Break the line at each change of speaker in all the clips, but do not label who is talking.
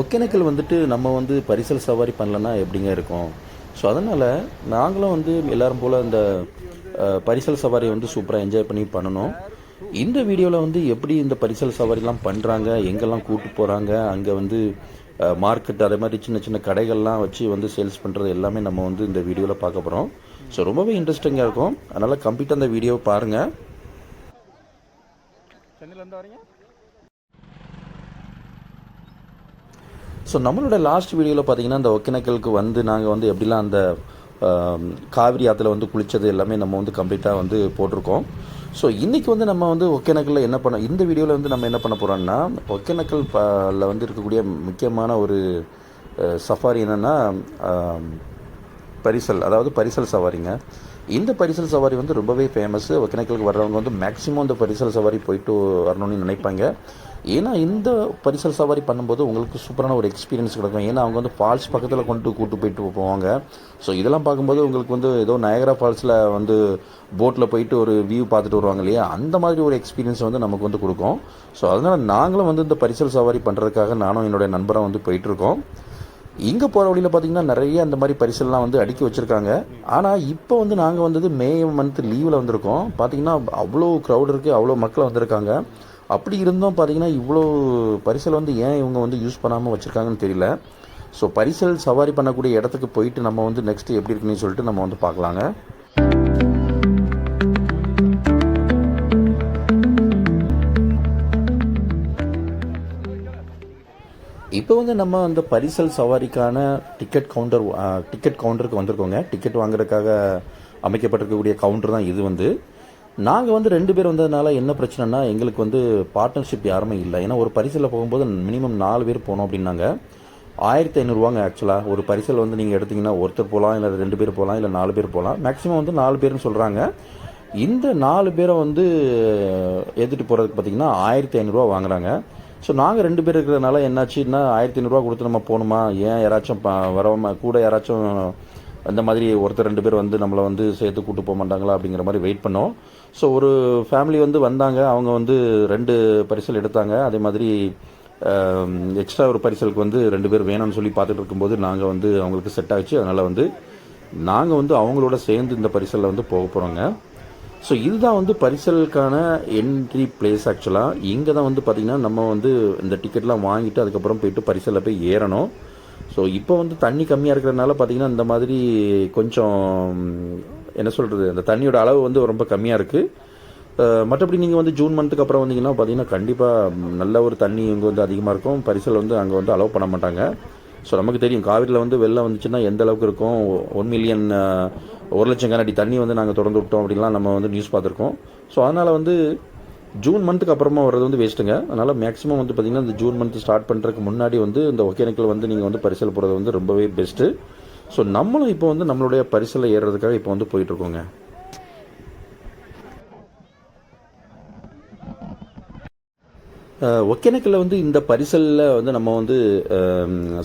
ஒகேனக்கல் வந்துட்டு நம்ம வந்து பரிசல் சவாரி பண்ணலன்னா எப்படிங்க இருக்கும்? ஸோ அதனால் நாங்களும் வந்து எல்லாரும் போல் இந்த பரிசல் சவாரி வந்து சூப்பராக என்ஜாய் பண்ணி பண்ணணும். இந்த வீடியோவில் வந்து எப்படி இந்த பரிசல் சவாரிலாம் பண்ணுறாங்க எங்கெல்லாம் கூட்டு போகிறாங்க அங்கே வந்து மார்க்கெட் அதே மாதிரி சின்ன சின்ன கடைகள்லாம் வச்சு வந்து சேல்ஸ் பண்ணுறது எல்லாமே நம்ம வந்து இந்த வீடியோவில் பார்க்க போகிறோம் ஸோ ரொம்பவே இன்ட்ரெஸ்டிங்காக இருக்கும். அதனால் கம்ப்ளீட்டாக அந்த வீடியோவை பாருங்கள்
சென்னையிலேருந்து வரீங்க?
ஸோ நம்மளோட லாஸ்ட் வீடியோவில் பார்த்தீங்கன்னா அந்த ஒகேனக்கலுக்கு வந்து நாங்கள் வந்து எப்படிலாம் அந்த காவிரி ஆற்றுல வந்து குளித்தது எல்லாமே நம்ம வந்து கம்ப்ளீட்டாக வந்து போட்டிருக்கோம். ஸோ இன்றைக்கி வந்து நம்ம வந்து ஒகேனக்கலில் என்ன பண்ண இந்த வீடியோவில் வந்து நம்ம என்ன பண்ண போகிறோம்னா ஒகேனக்கல் வந்து இருக்கக்கூடிய முக்கியமான ஒரு சஃபாரி என்னென்னா பரிசல் அதாவது பரிசல் சவாரிங்க. இந்த பரிசல் சவாரி வந்து ரொம்பவே ஃபேமஸ் ஒகேனக்கலுக்கு வர்றவங்க வந்து மேக்ஸிமம் இந்த பரிசல் சவாரி போயிட்டு வரணும்னு நினைப்பாங்க. ஏன்னா இந்த பரிசல் சவாரி பண்ணும்போது உங்களுக்கு சூப்பரான ஒரு எக்ஸ்பீரியன்ஸ் கிடைக்கும். ஏன்னா அவங்க வந்து ஃபால்ஸ் பக்கத்தில் கொண்டு கூட்டு போயிட்டு போவாங்க. ஸோ இதெல்லாம் பார்க்கும்போது உங்களுக்கு வந்து ஏதோ நயகரா ஃபால்ஸில் வந்து போட்டில் போயிட்டு ஒரு வியூ பார்த்துட்டு வருவாங்க இல்லையா? அந்த மாதிரி ஒரு எக்ஸ்பீரியன்ஸ் வந்து நமக்கு வந்து கொடுக்கும். ஸோ அதனால் நாங்களும் வந்து இந்த பரிசல் சவாரி பண்ணுறதுக்காக நானும் என்னுடைய நண்பராக வந்து போயிட்டுருக்கோம் இங்கே போகிற வழியில் பார்த்தீங்கன்னா நிறைய அந்த மாதிரி பரிசல்லாம் வந்து அடுக்கி வச்சுருக்காங்க. ஆனால் இப்போ வந்து நாங்கள் வந்தது மே மந்த் லீவில் வந்திருக்கோம். பார்த்தீங்கன்னா அவ்வளோ க்ரௌட் இருக்குது அவ்வளோ மக்கள் வந்திருக்காங்க. அப்படி இருந்தும் பார்த்தீங்கன்னா இவ்வளோ பரிசல் வந்து ஏன் இவங்க வந்து யூஸ் பண்ணாமல் வச்சுருக்காங்கன்னு தெரியல. ஸோ பரிசல் சவாரி பண்ணக்கூடிய இடத்துக்கு போயிட்டு நம்ம வந்து நெக்ஸ்ட் எப்படி இருக்குன்னு சொல்லிட்டு நம்ம வந்து பார்க்கலாங்க. இப்போ வந்து நம்ம அந்த பரிசல் சவாரிக்கான டிக்கெட் கவுண்டர் டிக்கெட் கவுண்டருக்கு வந்திருக்கோங்க. டிக்கெட் வாங்குறதுக்காக அமைக்கப்பட்டிருக்கக்கூடிய கவுண்டர் தான் இது வந்து. நாங்கள் வந்து ரெண்டு பேர் வந்ததுனால என்ன பிரச்சனைனா எங்களுக்கு வந்து பார்ட்னர்ஷிப் யாருமே இல்லை. ஏன்னா ஒரு பரிசலில் போகும்போது மினிமம் நாலு பேர் போனோம் அப்படின்னாங்க. ஆயிரத்தி ஐநூறுவாங்க ஆக்சுவலாக ஒரு பரிசல் வந்து நீங்கள் எடுத்தீங்கன்னா ஒருத்தர் போகலாம் இல்லை ரெண்டு பேர் போகலாம் இல்லை நாலு பேர் போகலாம். மேக்ஸிமம் வந்து நாலு பேர்னு சொல்கிறாங்க இந்த நாலு பேரை வந்து எடுத்துகிட்டு போகிறதுக்கு பார்த்தீங்கன்னா ஆயிரத்தி ஐநூறுரூவா வாங்குறாங்க. ஸோ நாங்கள் ரெண்டு பேர் இருக்கிறதுனால என்னாச்சுன்னா ஆயிரத்தி ஐநூறுரூவா கொடுத்து நம்ம போகணுமா ஏன் யாராச்சும் ப- வரவமா கூட யாராச்சும் அந்த மாதிரி ஒருத்தர் ரெண்டு பேர் வந்து நம்மளை வந்து சேர்த்து கூட்டு போக மாட்டாங்களா அப்படிங்கிற மாதிரி வெயிட் பண்ணோம். ஸோ ஒரு ஃபேமிலி வந்து வந்தாங்க. அவங்க வந்து ரெண்டு பரிசல் எடுத்தாங்க. அதே மாதிரி எக்ஸ்ட்ரா ஒரு பரிசலுக்கு வந்து ரெண்டு பேர் வேணும்னு சொல்லி பார்த்துட்டு இருக்கும்போது நாங்கள் வந்து அவங்களுக்கு செட் ஆச்சு அதனால் வந்து நாங்கள் வந்து அவங்களோட சேர்ந்து இந்த பரிசலில் வந்து போக போகிறோங்க ஸோ இதுதான் வந்து பரிசலுக்கான என்ட்ரி பிளேஸ் ஆக்சுவலாக இங்கே தான் வந்து பார்த்திங்கன்னா நம்ம வந்து இந்த டிக்கெட்லாம் வாங்கிட்டு அதுக்கப்புறம் போயிட்டு பரிசலில் போய் ஏறணும். ஸோ இப்போ வந்து தண்ணி கம்மியாக இருக்கிறதுனால பார்த்தீங்கன்னா இந்த மாதிரி கொஞ்சம் என்ன சொல்கிறது அந்த தண்ணியோட அளவு வந்து ரொம்ப கம்மியாக இருக்குது மற்றபடி நீங்கள் வந்து ஜூன் மந்த்துக்கு அப்புறம் வந்தீங்கன்னா பார்த்தீங்கன்னா கண்டிப்பாக நல்ல ஒரு தண்ணி இங்கே வந்து அதிகமாக இருக்கும். பரிசல் வந்து அங்கே வந்து அலோவ் பண்ண மாட்டாங்க. ஸோ நமக்கு தெரியும் காவிரியில் வந்து வெள்ளம் வந்துச்சுன்னா எந்த அளவுக்கு இருக்கும்? ஒன் மில்லியன் ஒரு லட்சம் கனடி தண்ணி வந்து நாங்கள் திறந்து விட்டோம் அப்படின்லாம் நம்ம வந்து நியூஸ் பார்த்துருக்கோம். ஸோ அதனால் வந்து ஜூன் மந்த்துக்கு அப்புறமா வர்றது வந்து வேஸ்ட்டுங்க அதனால் மேக்ஸிமம் வந்து பார்த்திங்கன்னா இந்த ஜூன் மந்த் ஸ்டார்ட் பண்ணுறதுக்கு முன்னாடி வந்து இந்த ஒகேனக்கல் வந்து நீங்கள் வந்து பரிசல் போகிறது வந்து ரொம்பவே பெஸ்ட்டு ஸோ நம்மளும் இப்போ வந்து நம்மளுடைய பரிசலை ஏறுறதுக்காக இப்போ வந்து போயிட்டுருக்கோங்க ஒகேனக்கல்ல வந்து இந்த பரிசலில் வந்து நம்ம வந்து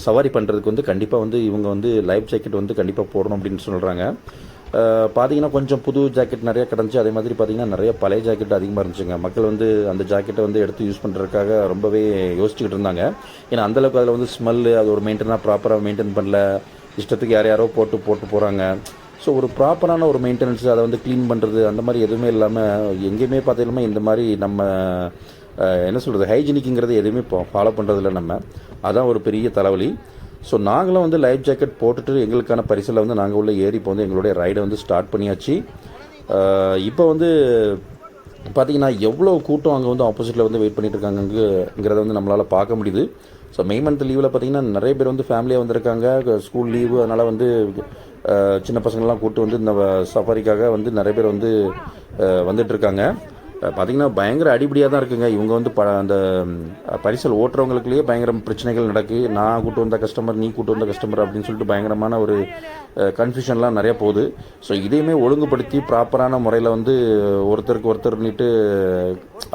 சவாரி பண்ணுறதுக்கு வந்து கண்டிப்பாக வந்து இவங்க வந்து லைஃப் ஜாக்கெட் வந்து கண்டிப்பாக போடணும் அப்படின்னு சொல்கிறாங்க பார்த்தீங்கன்னா கொஞ்சம் புது ஜாக்கெட் நிறைய கிடந்துச்சு அதே மாதிரி பார்த்தீங்கன்னா நிறைய பழைய ஜாக்கெட் அதிகமாக இருந்துச்சுங்க. மக்கள் வந்து அந்த ஜாக்கெட்டை வந்து எடுத்து யூஸ் பண்ணுறதுக்காக ரொம்பவே யோசிச்சுக்கிட்டு இருந்தாங்க. ஏன்னா அந்தளவுக்கு அதில் வந்து ஸ்மெல்லு அது ஒரு மெயின்டெனாக ப்ராப்பராக மெயின்டைன் பண்ணல. இஷ்டத்துக்கு யார் யாரோ போட்டு போட்டு போகிறாங்க ஸோ ஒரு ப்ராப்பரான ஒரு மெயின்டெனன்ஸ் அதை வந்து க்ளீன் பண்ணுறது அந்த மாதிரி எதுவுமே இல்லாமல் எங்கேயுமே பார்த்தீங்கன்னா இந்த மாதிரி நம்ம என்ன சொல்கிறது ஹைஜீனிக்குங்கிறது எதுவுமே இப்போ ஃபாலோ பண்ணுறதில்ல நம்ம. அதான் ஒரு பெரிய தலைவலி. ஸோ நாங்களும் வந்து லைஃப் ஜாக்கெட் போட்டுட்டு எங்களுக்கான பரிசில் வந்து நாங்கள் உள்ள ஏறி இப்போ வந்து எங்களுடைய ரைடை வந்து ஸ்டார்ட் பண்ணியாச்சு. இப்போ வந்து பார்த்தீங்கன்னா எவ்வளோ கூட்டம் அங்கே வந்து ஆப்போசிட்டில் வந்து வெயிட் பண்ணிட்டு இருக்காங்கங்கிறத வந்து நம்மளால் பார்க்க முடியுது. ஸோ மே மந்த் லீவில் பார்த்தீங்கன்னா நிறைய பேர் வந்து ஃபேமிலியாக வந்திருக்காங்க. ஸ்கூல் லீவு அதனால் வந்து சின்ன பசங்கள்லாம் கூட்டு வந்து இந்த சஃபாரிக்காக வந்து நிறைய பேர் வந்து வந்துட்டுருக்காங்க பார்த்தீங்கன்னா பயங்கர அடிப்படியாக தான் இருக்குங்க. இவங்க வந்து ப அந்த பரிசல் ஓட்டுறவங்களுக்குள்ளேயே பயங்கர பிரச்சனைகள் நடக்கு. நான் கூட்டு வந்த கஸ்டமர் நீ கூட்டு வந்த கஸ்டமர் அப்படின்னு சொல்லிட்டு பயங்கரமான ஒரு கன்ஃபியூஷன்லாம் நிறைய போகுது. ஸோ இதையுமே ஒழுங்குபடுத்தி ப்ராப்பரான முறையில் வந்து ஒருத்தருக்கு ஒருத்தர் ஒருத்தர்னிட்டு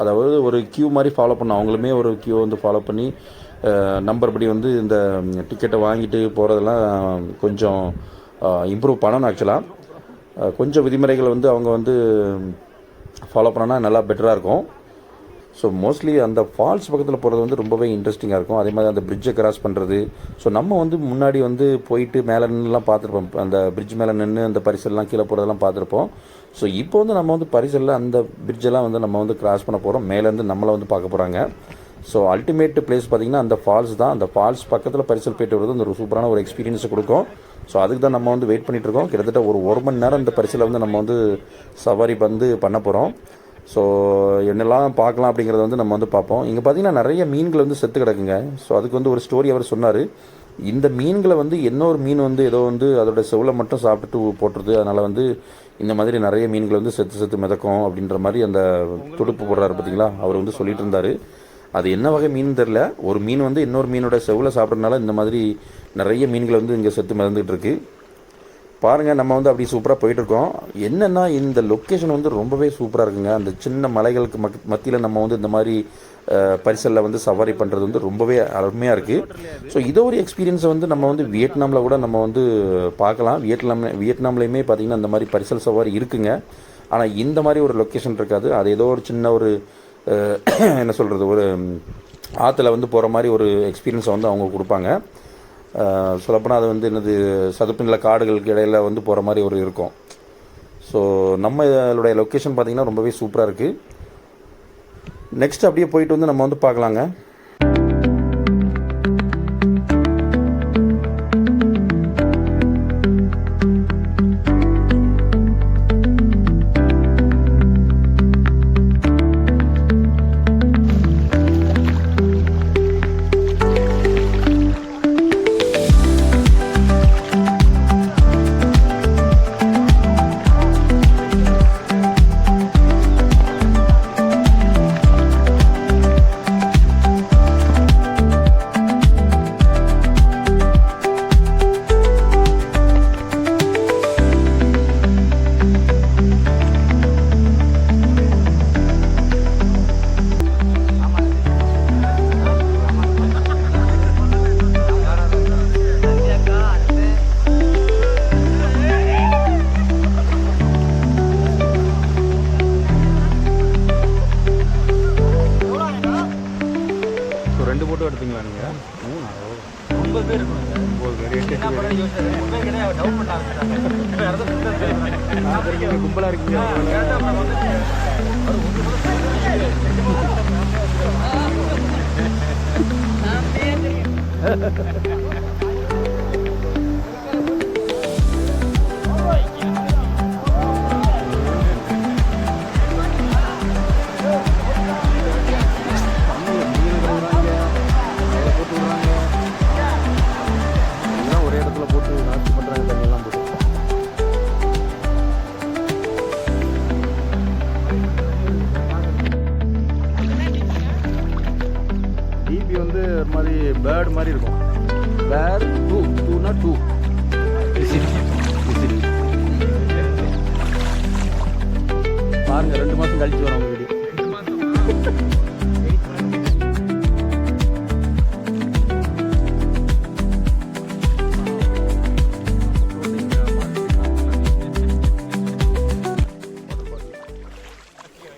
அதாவது ஒரு கியூ மாதிரி ஃபாலோ பண்ண அவங்களுமே ஒரு கியூ வந்து ஃபாலோ பண்ணி நம்பர் படி வந்து இந்த டிக்கெட்டை வாங்கிட்டு போகிறதெல்லாம் கொஞ்சம் இம்ப்ரூவ் பண்ணணும் ஆக்சுவலாக கொஞ்சம் விதிமுறைகளை வந்து அவங்க வந்து ஃபாலோ பண்ணால் நல்லா பெட்டராக இருக்கும். ஸோ மோஸ்ட்லி அந்த ஃபால்ஸ் பக்கத்தில் போகிறது வந்து ரொம்பவே இன்ட்ரெஸ்டிங்காக இருக்கும். அதே மாதிரி அந்த பிரிட்ஜை கிராஸ் பண்ணுறது ஸோ நம்ம வந்து முன்னாடி வந்து போயிட்டு மேலே நின்றுலாம் பார்த்துருப்போம். அந்த பிரிட்ஜ் மேலே நின்று அந்த பரிசல்லாம் கீழே போகிறதெல்லாம் பார்த்துருப்போம். ஸோ இப்போ வந்து நம்ம வந்து பரிசலில் அந்த பிரிட்ஜெல்லாம் வந்து நம்ம வந்து கிராஸ் பண்ண போகிறோம் மேலேருந்து நம்மளை வந்து பார்க்க போகிறாங்க ஸோ அல்டிமேட் பிளேஸ் பார்த்தீங்கன்னா அந்த ஃபால்ஸ் தான். அந்த ஃபால்ஸ் பக்கத்தில் பரிசல் போயிட்டு வருது அந்த ஒரு சூப்பரான ஒரு எக்ஸ்பீரியன்ஸை கொடுக்கும். ஸோ அதுக்கு தான் நம்ம வந்து வெயிட் பண்ணிட்டு இருக்கோம் கிட்டத்தட்ட ஒரு ஒரு மணி நேரம் இந்த பரிசில் வந்து நம்ம வந்து சவாரி வந்து பண்ண போகிறோம் ஸோ என்னெல்லாம் பார்க்கலாம் அப்படிங்கிறத வந்து நம்ம வந்து பார்ப்போம். இங்கே பார்த்தீங்கன்னா நிறைய மீன்கள் வந்து செத்து கிடக்குங்க. ஸோ அதுக்கு வந்து ஒரு ஸ்டோரி அவர் சொன்னார். இந்த மீன்களை வந்து இன்னொரு மீன் வந்து ஏதோ வந்து அதோட செவுளை மட்டும் சாப்பிட்டுட்டு போட்டுருது. அதனால் வந்து இந்த மாதிரி நிறைய மீன்கள் வந்து செத்து செத்து மிதக்கும் அப்படின்ற மாதிரி அந்த துடுப்பு போடுறாரு பார்த்தீங்களா அவர் வந்து சொல்லிட்டு இருந்தார் அது என்ன வகை மீன் தெரில ஒரு மீன் வந்து இன்னொரு மீனோட செவில் சாப்பிட்றதுனால இந்த மாதிரி நிறைய மீன்களை வந்து இங்கே செத்து மறந்துகிட்டு இருக்கு பாருங்கள் நம்ம வந்து அப்படி சூப்பராக போயிட்டுருக்கோம். என்னென்னா இந்த லொக்கேஷன் வந்து ரொம்பவே சூப்பராக இருக்குங்க. அந்த சின்ன மலைகளுக்கு மக் மத்தியில் நம்ம வந்து இந்த மாதிரி பரிசலில் வந்து சவாரி பண்ணுறது வந்து ரொம்பவே அருமையாக இருக்குது ஸோ இதோ ஒரு எக்ஸ்பீரியன்ஸை வந்து நம்ம வந்து வியட்நாமில் கூட நம்ம வந்து பார்க்கலாம். வியட்நாம் வியட்நாம்லேயுமே பார்த்திங்கன்னா இந்த மாதிரி பரிசல் சவாரி இருக்குங்க. ஆனால் இந்த மாதிரி ஒரு லொக்கேஷன் இருக்காது. அது ஏதோ ஒரு சின்ன ஒரு என்ன சொல்கிறது ஒரு ஆற்றுல வந்து போகிற மாதிரி ஒரு எக்ஸ்பீரியன்ஸை வந்து அவங்க கொடுப்பாங்க. சொல்லப்போனால் அது வந்து என்னது சதுப்பு நில காடுகளுக்கு இடையில வந்து போகிற மாதிரி ஒரு இருக்கும். ஸோ நம்ம இதோடைய லொக்கேஷன் பார்த்திங்கன்னா ரொம்பவே சூப்பராக இருக்குது நெக்ஸ்ட் அப்படியே போயிட்டு வந்து நம்ம வந்து பார்க்கலாங்க.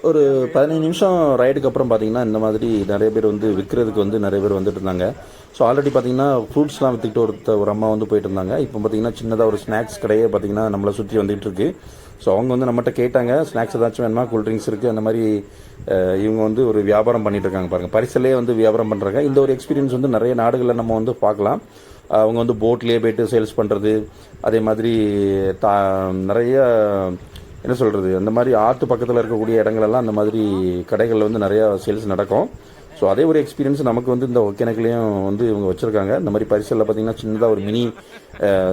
ஒரு பதினஞ்சு நிமிஷம் ரைடுக்கு அப்புறம் பார்த்தீங்கன்னா இந்த மாதிரி நிறைய பேர் வந்து விற்கிறதுக்கு வந்து நிறைய பேர் வந்துட்டு இருந்தாங்க. ஸோ ஆல்ரெடி பார்த்தீங்கன்னா ஃப்ரூட்ஸ்லாம் விற்றுக்கிட்டு ஒருத்த ஒரு அம்மா வந்து போயிட்டு இருந்தாங்க. இப்போ பார்த்தீங்கன்னா சின்னதாக ஒரு ஸ்நாக்ஸ் கடையே பார்த்தீங்கன்னா நம்மளை சுற்றி வந்துகிட்டு இருக்கு. ஸோ அவங்க வந்து நம்மகிட்ட கேட்டாங்க ஸ்நாக்ஸ் ஏதாச்சும் வேணுமா? கூல் ட்ரிங்க்ஸ் இருக்குது அந்த மாதிரி இவங்க வந்து ஒரு வியாபாரம் பண்ணிட்டு இருக்காங்க பாருங்கள் பரிசலே வந்து வியாபாரம் பண்ணுறாங்க இந்த ஒரு எக்ஸ்பீரியன்ஸ் வந்து நிறைய நாடுகளில் நம்ம வந்து பார்க்கலாம். அவங்க வந்து போட்லேயே போயிட்டு சேல்ஸ் பண்ணுறது அதே மாதிரி தா நிறைய என்ன சொல்கிறது அந்த மாதிரி ஆற்று பக்கத்தில் இருக்கக்கூடிய இடங்களெல்லாம் அந்த மாதிரி கடைகளில் வந்து நிறையா சேல்ஸ் நடக்கும். ஸோ அதே ஒரு எக்ஸ்பீரியன்ஸ் நமக்கு வந்து இந்த ஒகேனக்கலையும் வந்து இவங்க வச்சுருக்காங்க. இந்த மாதிரி பரிசலில் பார்த்தீங்கன்னா சின்னதாக ஒரு மினி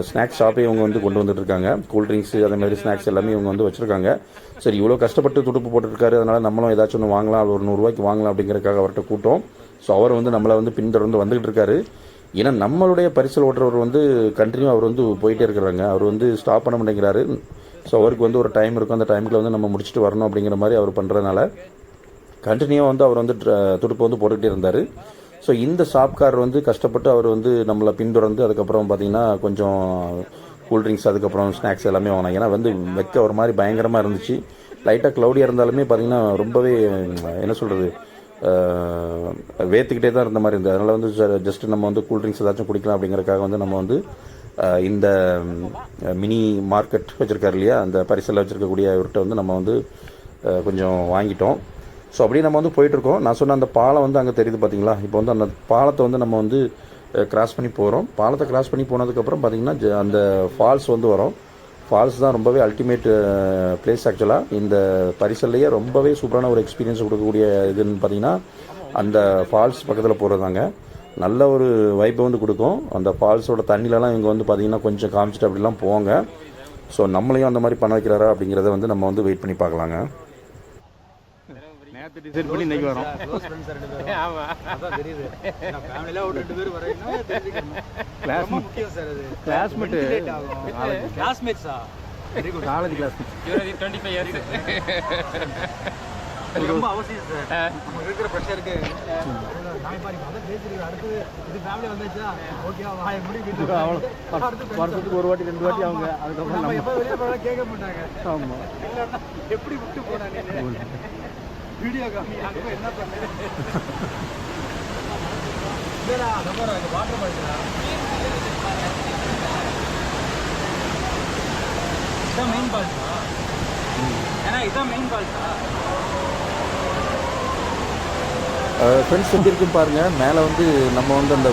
ஸ்நாக்ஸ் ஷாப்பே இவங்க வந்து கொண்டு வந்துட்டு இருக்காங்க கூல் ட்ரிங்க்ஸ் அதே மாதிரி ஸ்நாக்ஸ் எல்லாமே இவங்க வந்து வச்சுருக்காங்க. சரி இவ்வளோ கஷ்டப்பட்டு துடுப்பு போட்டுருக்காரு அதனால் நம்மளும் ஏதாச்சும் ஒன்று வாங்கலாம் ஒரு நூறுரூவாய்க்கு வாங்கலாம் அப்படிங்கிறதுக்காக அவர்கிட்ட கூட்டம் ஸோ அவர் வந்து நம்மளை வந்து பின்தொடர்ந்து வந்துகிட்டு இருக்காரு ஏன்னா நம்மளுடைய பரிசல் ஓட்டுறவர் வந்து கண்டினியூ அவர் வந்து போயிட்டே இருக்கிறாங்க. அவர் வந்து ஸ்டாப் பண்ண மாட்டேங்கிறாரு. ஸோ அவருக்கு வந்து ஒரு டைம் இருக்கும். அந்த டைமுக்குள்ள வந்து நம்ம முடிச்சுட்டு வரணும் அப்படிங்கிற மாதிரி அவர் பண்ணுறதுனால கண்டினியூவாக வந்து அவர் வந்து ட்ர- துடுப்பு வந்து போட்டுக்கிட்டே இருந்தார். ஸோ இந்த ஷாப்காரர் வந்து கஷ்டப்பட்டு அவர் வந்து நம்மளை பின்தொடர்ந்து அதுக்கப்புறம் பார்த்தீங்கன்னா கொஞ்சம் கூல்ட்ரிங்க்ஸ் அதுக்கப்புறம் ஸ்நாக்ஸ் எல்லாமே வாங்கினாங்க. ஏன்னா வந்து வெக்க ஒரு மாதிரி பயங்கரமாக இருந்துச்சு. லைட்டாக க்ளவுடியாக இருந்தாலுமே பார்த்தீங்கன்னா ரொம்பவே என்ன சொல்கிறது வேத்துக்கிட்டே தான் இருந்த மாதிரி இருந்தது. அதனால் வந்து ஜஸ்ட் நம்ம வந்து கூல்ட்ரிங்க்ஸ் ஏதாச்சும் குடிக்கலாம் அப்படிங்கிறக்காக வந்து நம்ம வந்து இந்த மினி மார்க்கெட் வச்சுருக்காரு இல்லையா? அந்த பரிசலில் வச்சுருக்கக்கூடிய இவர்கிட்ட வந்து நம்ம வந்து கொஞ்சம் வாங்கிட்டோம். ஸோ அப்படியே நம்ம வந்து போயிட்டுருக்கோம். நான் சொன்ன அந்த பாலம் வந்து அங்கே தெரியுது பார்த்தீங்களா இப்போ வந்து அந்த பாலத்தை வந்து நம்ம வந்து கிராஸ் பண்ணி போகிறோம் பாலத்தை கிராஸ் பண்ணி போனதுக்கப்புறம் பார்த்தீங்கன்னா அந்த ஃபால்ஸ் வந்து வரும். ஃபால்ஸ் தான் ரொம்பவே அல்டிமேட் பிளேஸ் ஆக்சுவலாக இந்த பரிசல்லையே ரொம்பவே சூப்பரான ஒரு எக்ஸ்பீரியன்ஸ் கொடுக்கக்கூடிய இதுன்னு பார்த்தீங்கன்னா அந்த ஃபால்ஸ் பக்கத்தில் போகிறதாங்க நல்ல ஒரு வைப்பை வந்து கொடுக்கும். அந்த ஃபால்ஸோட தண்ணிலலாம் இவங்க வந்து பார்த்தீங்கன்னா கொஞ்சம் காமிச்சிட்டு அப்படிலாம் போவாங்க. ஸோ நம்மளையும் அந்த மாதிரி பண்ண வைக்கிறாரா அப்படிங்கிறத வந்து நம்ம வந்து வெயிட் பண்ணி பார்க்கலாங்க.
நேற்று டிசைட் பண்ணி இன்னைக்கு வரோம்.
கிளாஸ்மேட்ஸா very good
college classmate
twenty five years ரொம்ப அவசியம் சார் இருக்கிற ப்ரெஷருக்கு
வருஷத்துக்கு ஒரு வாட்டி ரெண்டு வாட்டி அவங்க அதுக்கப்புறம்
நம்ம
நம்ம
கேட்க மாட்டாங்க.
ஆமாம்
எப்படி விட்டு போனாங்க வீடியோ காமி அங்கே என்ன பண்ணு? இல்லடா அங்கே வாட்டர் பாய்ச்சலா இதான் மெயின் பால்ஸா ஏன்னா இதான் மெயின் பால்ஸா
ஃப்ரெண்ட்ஸ் எப்படி இருக்குன்னு பாருங்கள் மேலே வந்து நம்ம வந்து அந்த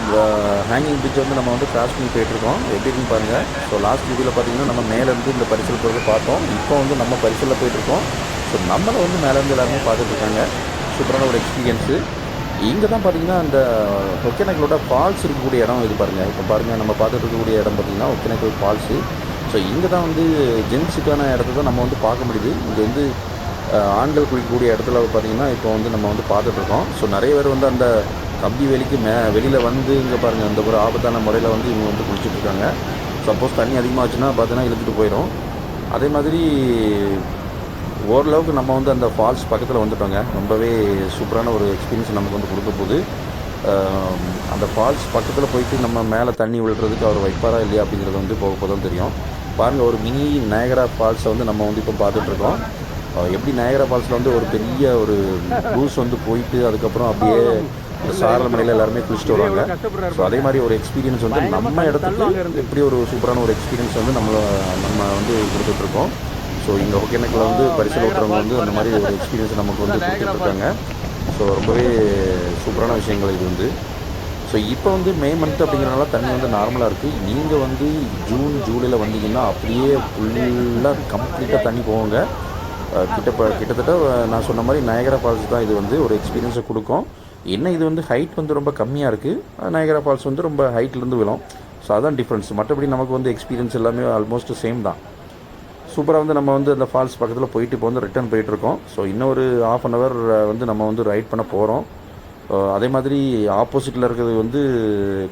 ஹேங்கிங் பிரிட்ஜ் வந்து நம்ம வந்து கிராஸ் பண்ணி போயிட்டுருக்கோம். எப்படி இருக்குன்னு பாருங்கள் ஸோ லாஸ்ட் வீடியோவில் பார்த்தீங்கன்னா நம்ம மேலேருந்து இந்த பரிசல் போகிறது பார்த்தோம். இப்போ வந்து நம்ம பரிசலில் போயிட்டுருக்கோம். ஸோ நம்மளை வந்து மேலேருந்து எல்லாருமே பார்த்துட்ருக்காங்க. சூப்பரான ஒரு எக்ஸ்பீரியன்ஸு இங்கே தான் பார்த்தீங்கன்னா அந்த ஒகேனக்கலோட ஃபால்ஸ் இருக்கக்கூடிய இடம் இது பாருங்கள் இப்போ பாருங்கள் நம்ம பார்த்துட்டு இருக்கக்கூடிய இடம் பார்த்தீங்கன்னா ஒகேனக்கல் ஃபால்ஸு ஸோ இங்கே தான் வந்து ஜென்ஸுக்கான இடத்த தான் நம்ம வந்து பார்க்க முடியுது. இங்கே வந்து ஆண்கள் குளிக்கக்கூடிய இடத்துல பார்த்தீங்கன்னா இப்போ வந்து நம்ம வந்து பார்த்துட்ருக்கோம். ஸோ நிறைய பேர் வந்து அந்த கம்பி வெளிக்கு மே வெளியில் வந்து இங்கே பாருங்கள் அந்த ஒரு ஆபத்தான முறையில் வந்து இவங்க வந்து குளிச்சுட்ருக்காங்க. சப்போஸ் தண்ணி அதிகமாகச்சுன்னா பார்த்தீங்கன்னா இழுத்துட்டு போயிடும் அதே மாதிரி ஓரளவுக்கு நம்ம வந்து அந்த ஃபால்ஸ் பக்கத்தில் வந்துட்டோங்க. ரொம்பவே சூப்பரான ஒரு எக்ஸ்பீரியன்ஸ் நமக்கு வந்து கொடுக்க போகுது. அந்த ஃபால்ஸ் பக்கத்தில் போயிட்டு நம்ம மேலே தண்ணி விழுறதுக்கு அவர் வைப்பாரா இல்லையா அப்படிங்கிறது வந்து போக போதும் தெரியும். பாருங்கள் ஒரு மினி நயகரா ஃபால்ஸை வந்து நம்ம வந்து இப்போ பார்த்துட்ருக்கோம். எப்படி நயகரா ஃபால்ஸில் வந்து ஒரு பெரிய ஒரு க்ரூஸ் வந்து போயிட்டு அதுக்கப்புறம் அப்படியே சாரல் மலையில் எல்லாருமே குளிச்சுட்டு வருவாங்க. ஸோ அதே மாதிரி ஒரு எக்ஸ்பீரியன்ஸ் வந்து நம்ம இடத்துக்கு எப்படி ஒரு சூப்பரான ஒரு எக்ஸ்பீரியன்ஸ் வந்து நம்மளை நம்ம வந்து கொடுத்துட்ருக்கோம் ஸோ இங்கே ஒகேனக்கில் வந்து பரிசல் ஓட்டுறவங்க வந்து அந்த மாதிரி ஒரு எக்ஸ்பீரியன்ஸ் நமக்கு வந்து கொடுத்துட்ருக்காங்க ஸோ ரொம்பவே சூப்பரான விஷயங்கள் இது வந்து. ஸோ இப்போ வந்து மே மந்த் அப்படிங்கிறனால தண்ணி வந்து நார்மலாக இருக்குது நீங்கள் வந்து ஜூன் ஜூலையில் வந்தீங்கன்னா அப்படியே ஃபுல்லாக கம்ப்ளீட்டாக தண்ணி போகுங்க. அஹ் கிட்ட கிட்டத்தட்ட நான் சொன்ன மாதிரி நயகரா ஃபால்ஸ் தான் இது வந்து ஒரு எக்ஸ்பீரியன்ஸை கொடுக்கும். என்ன இது வந்து ஹைட் வந்து ரொம்ப கம்மியாக இருக்குது நயகரா ஃபால்ஸ் வந்து ரொம்ப ஹைட்லேருந்து விழும். ஸோ அதான் டிஃப்ரென்ஸ் மற்றபடி நமக்கு வந்து எக்ஸ்பீரியன்ஸ் எல்லாமே ஆல்மோஸ்ட் சேம் தான். சூப்பராக வந்து நம்ம வந்து அந்த ஃபால்ஸ் பக்கத்தில் போயிட்டு இப்போ வந்து ரிட்டர்ன் போயிட்டுருக்கோம் ஸோ இன்னொரு ஆஃப் அன் ஹவர் வந்து நம்ம வந்து ரைட் பண்ண போகிறோம் அதே மாதிரி ஆப்போசிட்டில் இருக்கிறது வந்து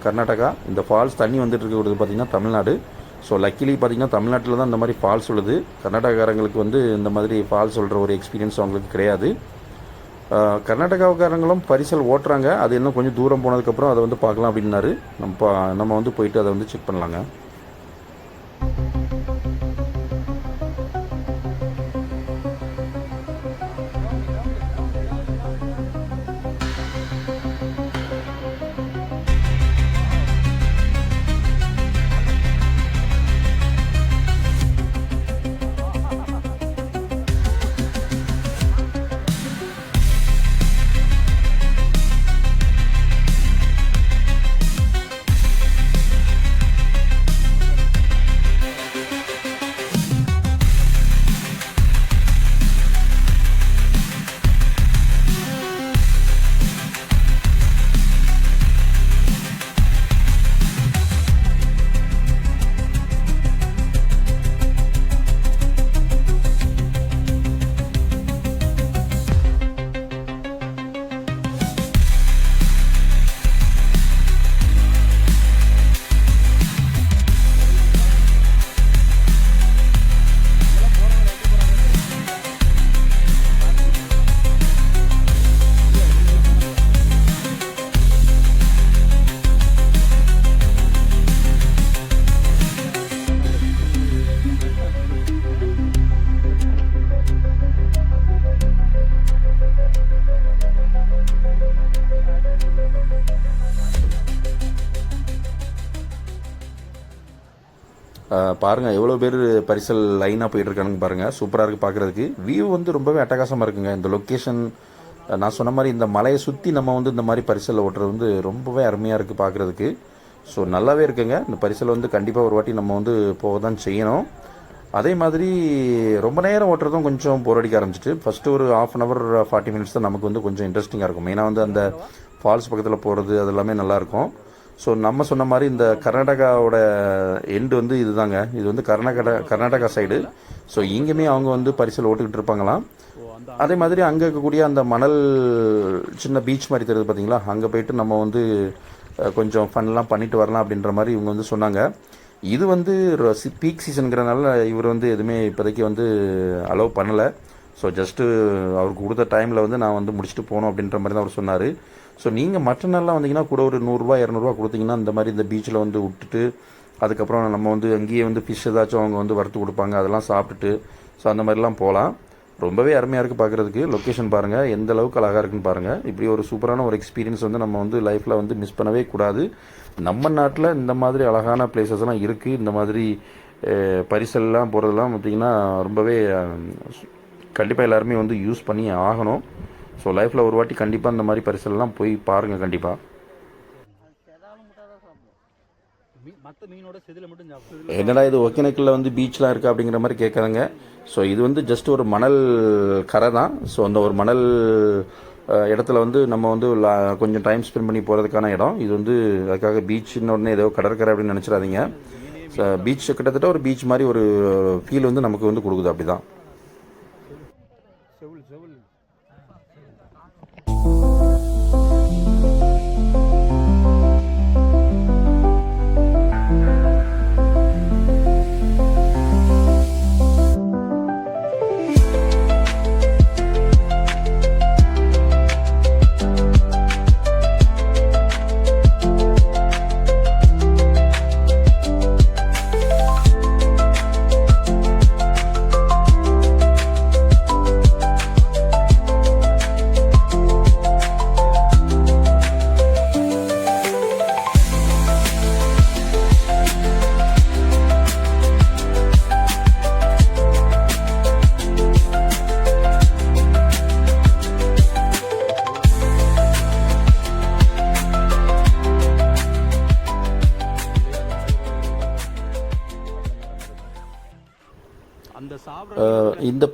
கர்நாடகா. இந்த ஃபால்ஸ் தண்ணி வந்துட்டு இருக்கிறது பார்த்திங்கன்னா தமிழ்நாடு. ஸோ லக்கிலி பார்த்திங்கன்னா தமிழ்நாட்டில் தான் இந்த மாதிரி ஃபால்ஸ் உள்ளது கர்நாடகாரங்களுக்கு வந்து இந்த மாதிரி ஃபால்ஸ் சொல்கிற ஒரு எக்ஸ்பீரியன்ஸ் அவங்களுக்கு கிடையாது. கர்நாடகாவுக்காரங்களும் கர்நாடகாக்காரங்களும் பரிசல் ஓட்டுறாங்க. அது இன்னும் கொஞ்சம் தூரம் போனதுக்கப்புறம் அதை வந்து பார்க்கலாம் அப்படின்னாரு. நம்ம நம்ம வந்து போயிட்டு அதை வந்து செக் பண்ணலாங்க. பாருங்கள் எவ்வளோ பேர் பரிசல் லைனாக போயிட்டு இருக்கானுங்க பாருங்கள் சூப்பராக இருக்குது பார்க்குறதுக்கு வியூ வந்து ரொம்பவே அட்டகாசமாக இருக்குங்க. இந்த லொக்கேஷன் நான் சொன்ன மாதிரி இந்த மலையை சுற்றி நம்ம வந்து இந்த மாதிரி பரிசலில் ஓட்டுறது வந்து ரொம்பவே அருமையாக இருக்குது பார்க்குறதுக்கு ஸோ நல்லாவே இருக்குங்க. இந்த பரிசல் வந்து கண்டிப்பாக ஒரு வாட்டி நம்ம வந்து போக தான் செய்யணும். அதே மாதிரி ரொம்ப நேரம் ஓட்டுறதும் கொஞ்சம் போர் அடிக்க ஆரம்பிச்சிட்டு ஃபஸ்ட்டு ஒரு half an hour forty minutes தான் நமக்கு வந்து கொஞ்சம் இன்ட்ரெஸ்டிங்காக இருக்கும். மெயினாக வந்து அந்த ஃபால்ஸ் பக்கத்தில் போகிறது அது எல்லாமே நல்லாயிருக்கும் ஸோ நம்ம சொன்ன மாதிரி இந்த கர்நாடகாவோட எண்டு வந்து இதுதாங்க. இது வந்து கர்நாடகா கர்நாடகா சைடு ஸோ இங்கேயுமே அவங்க வந்து பரிசல் ஓட்டுக்கிட்டு இருப்பாங்களாம். அதே மாதிரி அங்கே இருக்கக்கூடிய அந்த மணல் சின்ன பீச் மாதிரி தெரியுது பார்த்தீங்களா அங்கே போயிட்டு நம்ம வந்து கொஞ்சம் ஃபன்லாம் பண்ணிட்டு வரலாம் அப்படின்ற மாதிரி இவங்க வந்து சொன்னாங்க. இது வந்து பீக் சீசனுங்கிறனால இவர் வந்து எதுவுமே இப்போதைக்கு வந்து அலோவ் பண்ணலை. ஸோ ஜஸ்ட்டு uh, அவருக்கு கொடுத்த டைமில் வந்து நான் வந்து முடிச்சுட்டு போகணும் அப்படின்ற மாதிரி தான் அவர் சொன்னார். ஸோ நீங்கள் மற்ற நாள்லாம் வந்தீங்கன்னா கூட ஒரு நூறுரூவா இரநூறுவா கொடுத்தீங்கன்னா இந்த மாதிரி இந்த பீச்சில் வந்து விட்டுட்டு அதுக்கப்புறம் நம்ம வந்து அங்கேயே வந்து ஃபிஷ் ஏதாச்சும் அவங்க வந்து வறுத்து கொடுப்பாங்க அதெல்லாம் சாப்பிட்டுட்டு ஸோ அந்த மாதிரிலாம் போகலாம். ரொம்பவே அருமையாக இருக்குது பார்க்குறதுக்கு லொக்கேஷன் பாருங்கள் எந்த அளவுக்கு அழகாக இருக்குன்னு பாருங்கள் இப்படி ஒரு சூப்பரான ஒரு எக்ஸ்பீரியன்ஸ் வந்து நம்ம வந்து லைஃப்பில் வந்து மிஸ் பண்ணவே கூடாது. நம்ம நாட்டில் இந்த மாதிரி அழகான பிளேசஸ்லாம் இருக்குது இந்த மாதிரி பரிசல்லாம் போகிறதெல்லாம் பார்த்திங்கன்னா ரொம்பவே கண்டிப்பாக எல்லாருமே வந்து யூஸ் பண்ணி ஆகணும். ஸோ லைஃப்பில் ஒரு வாட்டி கண்டிப்பாக இந்த மாதிரி பரிசலெலாம் போய் பாருங்கள் கண்டிப்பாக
மற்ற மீனோட மட்டும்
என்னடா இது ஒகேனக்கல்ல வந்து பீச்லாம் இருக்கா அப்படிங்கிற மாதிரி கேட்குறாங்க ஸோ இது வந்து ஜஸ்ட் ஒரு மணல் கரை தான். ஸோ அந்த ஒரு மணல் இடத்துல வந்து நம்ம வந்து கொஞ்சம் டைம் ஸ்பெண்ட் பண்ணி போகிறதுக்கான இடம். இது வந்து அதுக்காக பீச்சுன்னு உடனே ஏதோ கடற்கரை அப்படின்னு நினச்சிடாதீங்க. ஸோ பீச் கிட்டத்தட்ட ஒரு பீச் மாதிரி ஒரு ஃபீல் வந்து நமக்கு வந்து கொடுக்குது அப்படி தான்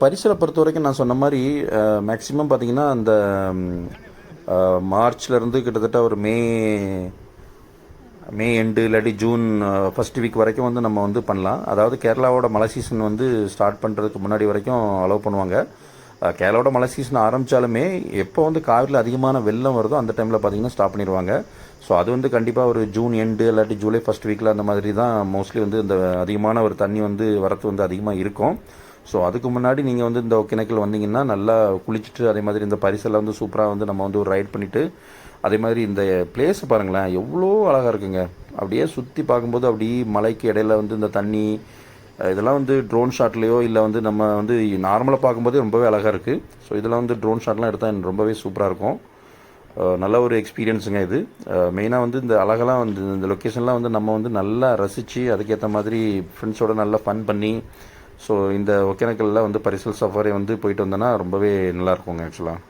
பரிசலை பொறுத்த வரைக்கும் நான் சொன்ன மாதிரி மேக்ஸிமம் பார்த்தீங்கன்னா அந்த மார்ச்லேருந்து கிட்டத்தட்ட ஒரு மே மே எண்டு இல்லாட்டி ஜூன் ஃபஸ்ட் வீக் வரைக்கும் வந்து நம்ம வந்து பண்ணலாம். அதாவது கேரளாவோட மழை சீசன் வந்து ஸ்டார்ட் பண்ணுறதுக்கு முன்னாடி வரைக்கும் அலோவ் பண்ணுவாங்க. கேரளாவோட மழை சீசன் ஆரம்பித்தாலுமே எப்போ வந்து காவிரியில் அதிகமான வெள்ளம் வருதோ அந்த டைமில் பார்த்தீங்கன்னா ஸ்டாப் பண்ணிடுவாங்க. ஸோ அது வந்து கண்டிப்பாக ஒரு ஜூன் எண்டு இல்லாட்டி ஜூலை ஃபஸ்ட் வீக்கில் அந்த மாதிரி தான் மோஸ்ட்லி வந்து இந்த அதிகமான ஒரு தண்ணி வந்து வரத்து வந்து அதிகமாக இருக்கும். ஸோ அதுக்கு முன்னாடி நீங்கள் வந்து இந்த ஒகேனக்கல் வந்தீங்கன்னா நல்லா குளிச்சுட்டு அதே மாதிரி இந்த பரிசெல்லாம் வந்து சூப்பராக வந்து நம்ம வந்து ஒரு ரைட் பண்ணிவிட்டு அதே மாதிரி இந்த பிளேஸை பாருங்களேன் எவ்வளோ அழகாக இருக்குங்க. அப்படியே சுற்றி பார்க்கும்போது அப்படியே மலைக்கு இடையில வந்து இந்த தண்ணி இதெல்லாம் வந்து ட்ரோன் ஷாட்லேயோ இல்லை வந்து நம்ம வந்து நார்மலாக பார்க்கும்போதே ரொம்பவே அழகாக இருக்குது ஸோ இதெல்லாம் வந்து ட்ரோன் ஷாட்லாம் எடுத்தால் ரொம்பவே சூப்பராக இருக்கும். நல்ல ஒரு எக்ஸ்பீரியன்ஸுங்க இது. மெயினாக வந்து இந்த அழகெல்லாம் வந்து இந்த லொக்கேஷன்லாம் வந்து நம்ம வந்து நல்லா ரசித்து அதுக்கேற்ற மாதிரி ஃப்ரெண்ட்ஸோட நல்லா ஃபன் பண்ணி ஸோ இந்த ஒகேனக்கலில் வந்து பரிசல் சஃபாரி வந்து போயிட்டு வந்தோன்னா ரொம்பவே நல்லா இருக்குங்க ஆக்சுவலாக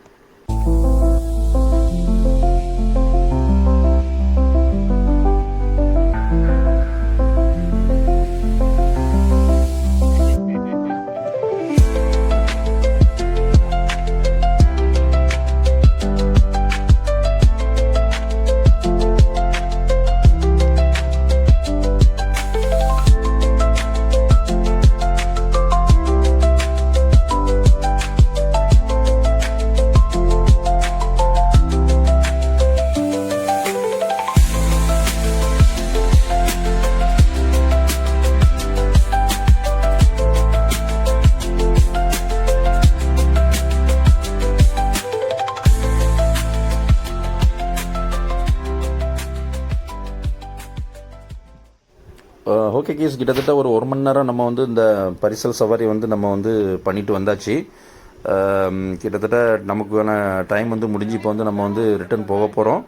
கிட்டத்தட்ட ஒரு ஒரு மணி நேரம் நம்ம வந்து இந்த பரிசல் சவாரி வந்து நம்ம வந்து பண்ணிட்டு வந்தாச்சு. கிட்டத்தட்ட நமக்கான டைம் வந்து முடிஞ்சு இப்போ வந்து நம்ம வந்து ரிட்டர்ன் போக போகிறோம்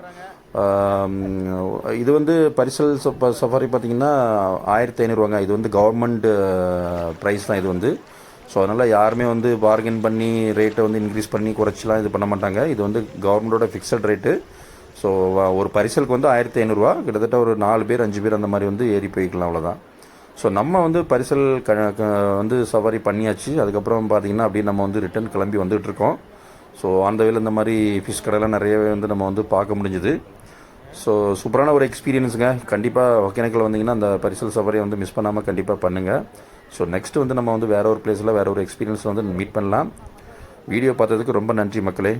இது வந்து பரிசல் சஃபாரி பார்த்திங்கன்னா ஆயிரத்தி ஐநூறுவாங்க இது வந்து கவர்மெண்ட் ப்ரைஸ் தான் இது வந்து. ஸோ அதனால் யாருமே வந்து பார்கென் பண்ணி ரேட்டை வந்து இன்க்ரீஸ் பண்ணி குறைச்சிலாம் இது பண்ண மாட்டாங்க. இது வந்து கவர்மெண்டோட ஃபிக்ஸட் ரேட்டு ஸோ ஒரு பரிசலுக்கு வந்து ஆயிரத்தி ஐநூறுரூவா கிட்டத்தட்ட ஒரு நாலு பேர் அஞ்சு பேர் அந்த மாதிரி வந்து ஏறி போய்க்கலாம் அவ்வளோதான் ஸோ நம்ம வந்து பரிசல் க வந்து சவாரி பண்ணியாச்சு. அதுக்கப்புறம் பார்த்தீங்கன்னா அப்படியே நம்ம வந்து ரிட்டர்ன் கிளம்பி வந்துகிட்ருக்கோம் ஸோ அந்த வேலை இந்த மாதிரி ஃபிஷ் கடையெல்லாம் நிறையவே வந்து நம்ம வந்து பார்க்க முடிஞ்சுது. ஸோ சூப்பரான ஒரு எக்ஸ்பீரியன்ஸுங்க கண்டிப்பாக ஒகேனக்கல் வந்தீங்கன்னா அந்த பரிசல் சவாரியை வந்து மிஸ் பண்ணாமல் கண்டிப்பாக பண்ணுங்கள் ஸோ நெக்ஸ்ட் வந்து நம்ம வந்து வேறு ஒரு பிளேஸில் வேறு ஒரு எக்ஸ்பீரியன்ஸ் வந்து மீட் பண்ணலாம். வீடியோ பார்த்ததுக்கு ரொம்ப நன்றி மக்களே.